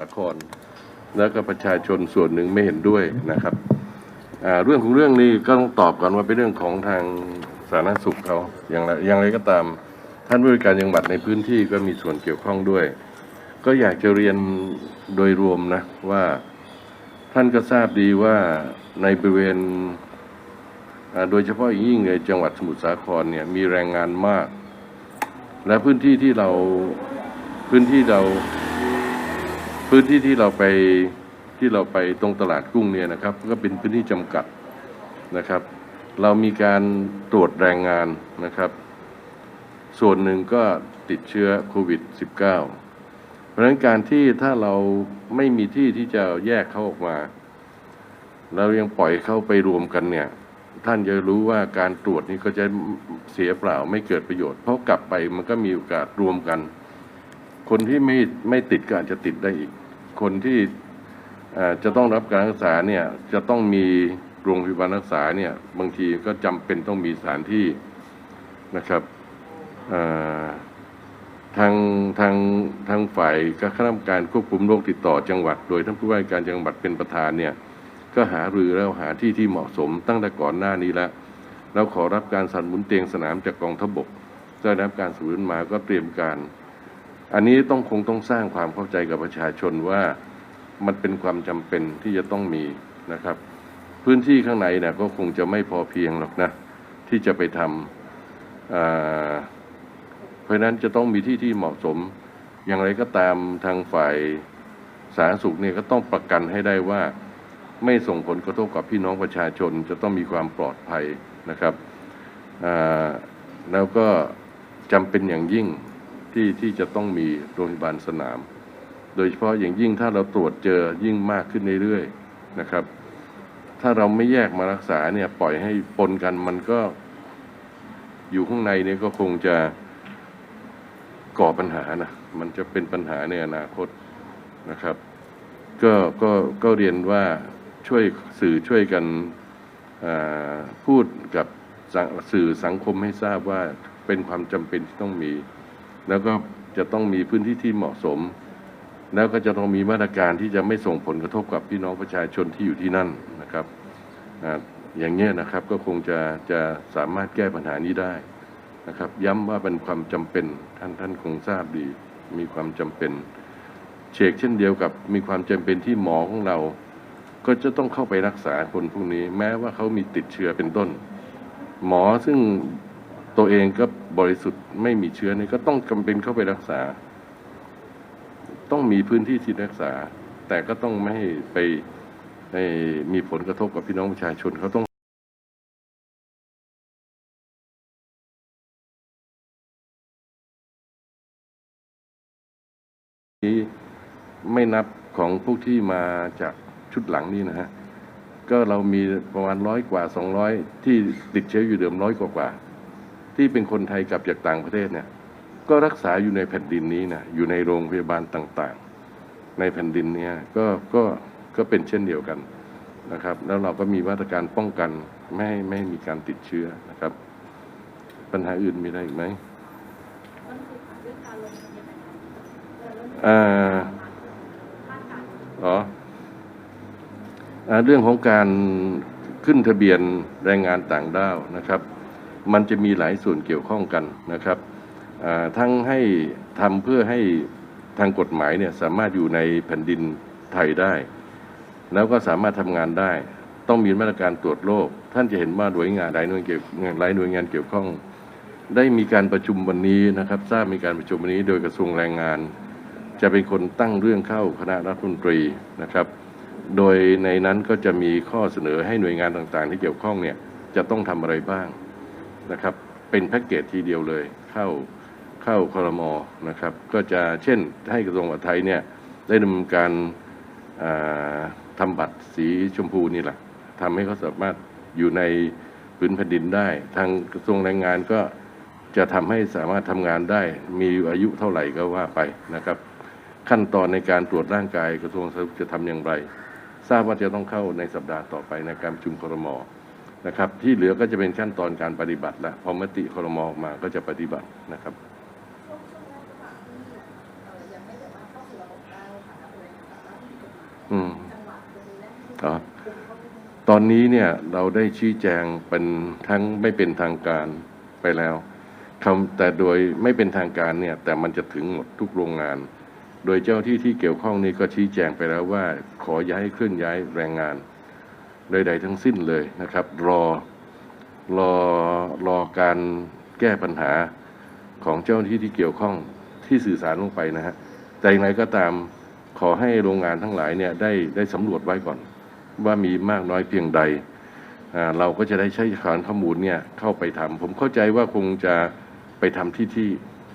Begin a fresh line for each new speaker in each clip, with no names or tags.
สาคร แล้วก็ประชาชนส่วนหนึ่งไม่เห็นด้วยนะครับเรื่องของเรื่องนี้ก็ต้องตอบก่อนว่าเป็นเรื่องของทางสาธารณสุขเขาอย่างไรอย่างไรก็ตาม ท่านผู้บริการจังหวัดในพื้นที่ก็มีส่วนเกี่ยวข้องด้วย ก็อยากจะเรียนโดยรวมนะว่าท่านก็ทราบดีว่าในบริเวณโดยเฉพาะอย่างยิ่งในจังหวัดสมุทรสาครเนี่ยมีแรงงานมาก และพื้นที่ที่เราพื้นที่เรา พื้นที่ที่เราไปที่เราไปตรงตลาดกุ้งเนี่ยนะครับ ก็เป็นพื้นที่จำกัดนะครับ เรามีการตรวจแรงงานนะครับ ส่วนหนึ่งก็ติดเชื้อโควิด -19 เพราะฉะนั้นการที่ถ้าเราไม่มีที่ที่จะแยกเขาออกมาเรายังปล่อยเข้าไปรวมกันเนี่ย ท่านจะรู้ว่าการตรวจนี้ก็จะเสียเปล่าไม่เกิดประโยชน์ เพราะกลับไปมันก็มีโอกาสรวมกัน คนที่ไม่ไม่ติดก็อาจจะติดได้อีก คนที่จะต้องรับการรักษาเนี่ยจะต้องมีโรงพยาบาลรักษาเนี่ยบางทีก็จำเป็นต้องมีสถานที่นะครับทางทางทางฝ่ายคณะกรรมการควบคุมโรคติดต่อจังหวัด โดยท่านผู้ว่าการจังหวัดเป็นประธานเนี่ยก็หารือแล้วหาที่ที่เหมาะสมตั้งแต่ก่อนหน้านี้แล้วเราขอรับการสนับสนุนเตียงสนามจากกองทพบกได้รับการสนับสนุนมาก็เตรียมการ อันนี้ต้องคงต้องสร้างความเข้าใจกับประชาชนว่ามันเป็นความจำเป็นที่จะต้องมีนะครับ พื้นที่ข้างในเนี่ยก็คงจะไม่พอเพียงหรอกนะ ที่จะไปทำเพราะนั้นจะต้องมีที่ที่เหมาะสม อย่างไรก็ตามทางฝ่ายสาธารณสุขเนี่ยก็ต้องประกันให้ได้ว่าไม่ส่งผลกระทบกับพี่น้องประชาชนจะต้องมีความปลอดภัยนะครับแล้วก็จำเป็นอย่างยิ่ง ที่ที่จะต้องมีโรงพยาบาลสนาม โดยเฉพาะอย่างยิ่งถ้าเราตรวจเจอยิ่งมากขึ้นเรื่อยๆนะครับ ถ้าเราไม่แยกมารักษาเนี่ยปล่อยให้ปนกันมันก็อยู่ข้างในเนี่ยก็คงจะก่อปัญหานะมันจะเป็นปัญหาในอนาคตนะครับ ก็ก็ก็เรียนว่าช่วยสื่อช่วยกันพูดกับสื่อสังคมให้ทราบว่าเป็นความจำเป็นที่ต้องมี แล้วก็จะต้องมีพื้นที่ที่เหมาะสม แล้วก็จะต้องมีมาตรการที่จะไม่ส่งผลกระทบกับพี่น้องประชาชนที่อยู่ที่นั่นนะครับอย่างเงี้ยนะครับก็คงจะจะสามารถแก้ปัญหานี้ได้นะครับ ย้ำว่าเป็นความจำเป็นท่านท่านคงทราบดี มีความจำเป็นเชกเช่นเดียวกับมีความจำเป็นที่หมอของเรา ก็จะต้องเข้าไปรักษาคนพวกนี้ แม้ว่าเขามีติดเชื้อเป็นต้น หมอซึ่ง ตัวเองก็บริสุทธิ์ไม่มีเชื้อนี่ก็ต้องจำเป็นเข้าไปรักษา ต้องมีพื้นที่ที่รักษา แต่ก็ต้องไม่ไปให้มีผลกระทบกับพี่น้องประชาชนเขาต้องนี้ไม่นับของพวกที่มาจากชุดหลังนี่นะฮะ ก็เรามีประมาณร้อยกว่าสองร้อยที่ติดเชื้ออยู่เดิมร้อยกว่ากว่า ที่เป็นคนไทยกลับจากต่างประเทศเนี่ย ก็รักษาอยู่ในแผ่นดินนี้นะอยู่ในโรงพยาบาลต่างๆ ในแผ่นดินเนี้ก็ก็ก็เป็นเช่นเดียวกันนะครับ แล้วเราก็มีมาตรการป้องกันไม่ให้ไม่ให้มีการติดเชื้อนะครับ ปัญหาอื่นมีอะไรอีกไหมอ่าอ๋ออ่าเรื่องของการขึ้นทะเบียนแรงงานต่างด้าวนะครับ มันจะมีหลายส่วนเกี่ยวข้องกันนะครับทั้งให้ทำเพื่อให้ทางกฎหมายเนี่ยสามารถอยู่ในแผ่นดินไทยได้ แล้วก็สามารถทำงานได้ ต้องมีมาตรการตรวจโรคท่านจะเห็นว่าหน่วยงานหลายหน่วยเกี่ยวหลายหน่วยงานเกี่ยวข้อง ได้มีการประชุมวันนี้นะครับ ทราบมีการประชุมวันนี้โดยกระทรวงแรงงาน จะเป็นคนตั้งเรื่องเข้าคณะรัฐมนตรีนะครับ โดยในนั้นก็จะมีข้อเสนอให้หน่วยงานต่างๆ ที่เกี่ยวข้องเนี่ยจะต้องทำอะไรบ้าง นะครับ เป็นแพ็กเกจทีเดียวเลยเข้าเข้าคอรมอนะครับ ก็จะเช่นให้กระทรวงมหาดไทยเนี่ยได้ดำเนินการอ่าทำบัตรสีชมพูนี่แหละทำให้เขาสามารถอยู่ในพื้นแผ่นดินได้ ทางกระทรวงแรงงานก็จะทำให้สามารถทำงานได้ มีอายุเท่าไหร่ก็ว่าไปนะครับ ขั้นตอนในการตรวจร่างกายกระทรวงสาธารณสุขจะทำอย่างไร ทราบว่าจะต้องเข้าในสัปดาห์ต่อไปในการประชุมครมอ นะครับ ที่เหลือก็จะเป็นขั้นตอนการปฏิบัติแล้วพอมติครมออกมาก็จะปฏิบัตินะครับ
ช่วงช่วงแรกค่ะที่เอ่อยังไม่สามารถเข้าสู่ระบบได้ค่ะณบริเวณต่าง
อืมอ๋อตอนนี้เนี่ยเราได้ชี้แจงเป็นทั้งไม่เป็นทางการไปแล้วคำแต่โดยไม่เป็นทางการเนี่ย แต่มันจะถึงหมดทุกโรงงาน โดยเจ้าที่ที่เกี่ยวข้องนี้ก็ชี้แจงไปแล้วว่า ขอย้ายเคลื่อนย้ายแรงงาน ใด ๆ ทั้งสิ้นเลยนะครับ รอรอรอการแก้ปัญหาของเจ้าหน้าที่ที่เกี่ยวข้องที่สื่อสารลงไปนะฮะแต่อย่างไรก็ตามขอให้โรงงานทั้งหลายเนี่ยได้ได้สำรวจไว้ก่อน ว่ามีมากน้อยเพียงใด เราก็จะได้ใช้ฐานข้อมูลเนี่ยเข้าไปทำผมเข้าใจว่าคงจะไปทำที่ที่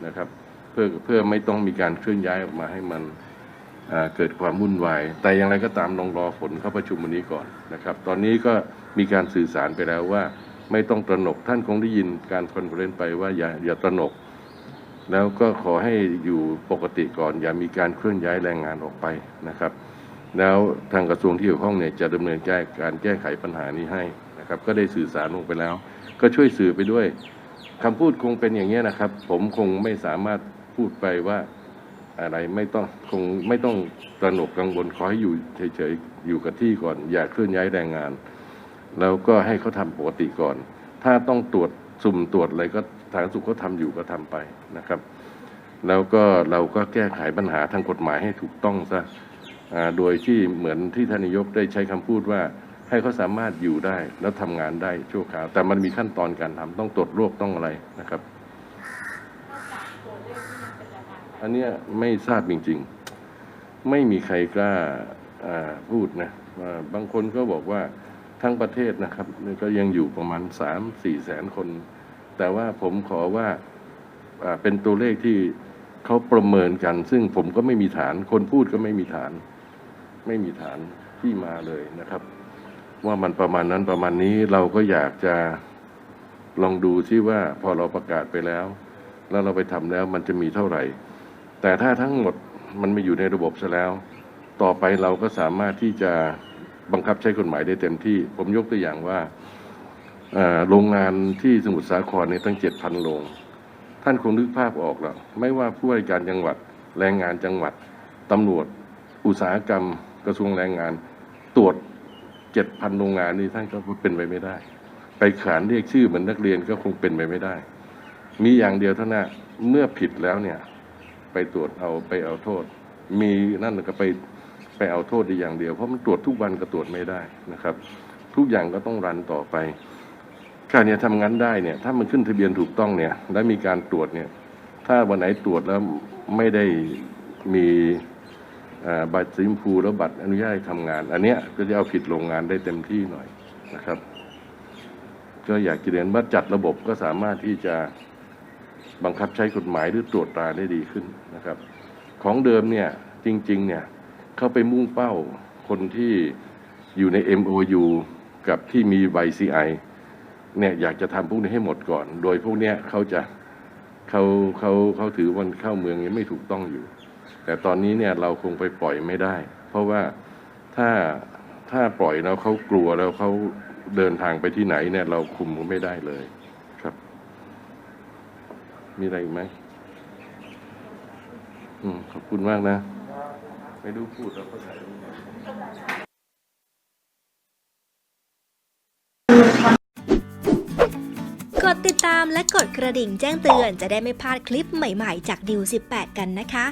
นะครับ เพื่อเพื่อไม่ต้องมีการเคลื่อนย้ายออกมาให้มัน เกิดความวุ่นวาย แต่อย่างไรก็ตามลองรอผลเข้าประชุมวันนี้ก่อนนะครับ ตอนนี้ก็มีการสื่อสารไปแล้วว่า ไม่ต้องตระหนกท่านคงได้ยินการคอนเฟอเรนซ์ไปว่าอย่าอย่าตระหนก แล้วก็ขอให้อยู่ปกติก่อน อย่ามีการเคลื่อนย้ายแรงงานออกไปนะครับ แล้วทางกระทรวงที่เกี่ยวข้องเนี่ยจะดำเนินแก้การแก้ไขปัญหานี้ให้นะครับ ก็ได้สื่อสารลงไปแล้ว ก็ช่วยสื่อไปด้วยคำพูดคงเป็นอย่างนี้นะครับ ผมคงไม่สามารถพูดไปว่า อะไรไม่ต้องคงไม่ต้องตระหนกกังวลขอให้อยู่เฉยๆอยู่กับที่ก่อน อย่าเคลื่อนย้ายแรงงาน แล้วก็ให้เขาทำปกติก่อน ถ้าต้องตรวจสุ่มตรวจอะไรก็ทางสุขเขาทำอยู่ก็ทำไปนะครับ แล้วก็เราก็แก้ไขปัญหาทางกฎหมายให้ถูกต้องซะโดยที่เหมือนที่ท่านนายกได้ใช้คำพูดว่าให้เขาสามารถอยู่ได้แล้วทำงานได้ชั่วคราวแต่มันมีขั้นตอนการทำต้องตรวจโรคต้องอะไรนะครับ อันเนี้ยไม่ทราบจริง ๆ ไม่มีใครกล้าพูดนะบางคนก็บอกว่าทั้งประเทศนะครับนี่ก็ยังอยู่ประมาณสามสี่แสนคน แต่ว่าผมขอว่าเป็นตัวเลขที่เขาประเมินกัน ซึ่งผมก็ไม่มีฐาน คนพูดก็ไม่มีฐาน ไม่มีฐานที่มาเลยนะครับ ว่ามันประมาณนั้นประมาณนี้เราก็อยากจะลองดูที่ว่าพอเราประกาศไปแล้ว แล้วเราไปทำแล้วมันจะมีเท่าไหร่ แต่ถ้าทั้งหมดมันมาอยู่ในระบบซะแล้ว ต่อไปเราก็สามารถที่จะบังคับใช้กฎหมายได้เต็มที่ ผมยกตัวอย่างว่าโรงงานที่สมุทรสาครเนี่ยตั้งเจ็ดพันโรงท่านคงนึกภาพออกแล้วไม่ว่าผู้ว่าการจังหวัดแรงงานจังหวัดตำรวจ อุตสาหกรรม กระทรวงแรงงาน ตรวจเจ็ดพันโรงงานนี่ท่านก็เป็นไปไม่ได้ ไปขานเรียกชื่อเหมือนนักเรียนก็คงเป็นไปไม่ได้ มีอย่างเดียวเท่านั้นเมื่อผิดแล้วเนี่ย ไปตรวจเอาไปเอาโทษ มีนั่นก็ไปไปเอาโทษได้อย่างเดียว เพราะมันตรวจทุกวันก็ตรวจไม่ได้นะครับ ทุกอย่างก็ต้องรันต่อไปการเนี่ยทำงานได้เนี่ย ถ้ามันขึ้นทะเบียนถูกต้องเนี่ย และมีการตรวจเนี่ย ถ้าวันไหนตรวจแล้วไม่ได้มีบัตรสีชมพูแล้วบัตรอนุญาตทำงาน อันเนี้ยก็จะเอาผิดโรงงานได้เต็มที่หน่อยนะครับ ก็อยากเรียนว่าจัดระบบก็สามารถที่จะ บังคับใช้กฎหมายหรือตรวจตราได้ดีขึ้นนะครับ ของเดิมเนี่ยจริงๆเนี่ยเข้าไปมุ่งเป้าคนที่อยู่ใน MOU กับที่มีใบ CI เนี่ยอยากจะทำพวกนี้ให้หมดก่อน โดยพวกเนี้ยเขาจะเขาเขาเขาถือวันเข้าเมืองยังไม่ถูกต้องอยู่ แต่ตอนนี้เนี่ยเราคงไปปล่อยไม่ได้ เพราะว่าถ้าถ้าปล่อยแล้วเขากลัวแล้วเขาเดินทางไปที่ไหนเนี่ยเราคุมเขาไม่ได้เลย มีอะไรอีกไหมอืมขอบคุณมากนะไม่ดูพูดแล้วก็ถ่ายรูป
กดติดตามและกดกระดิ่งแจ้งเตือนจะได้ไม่พลาดคลิปใหม่ๆ จากดิว18 กันนะคะ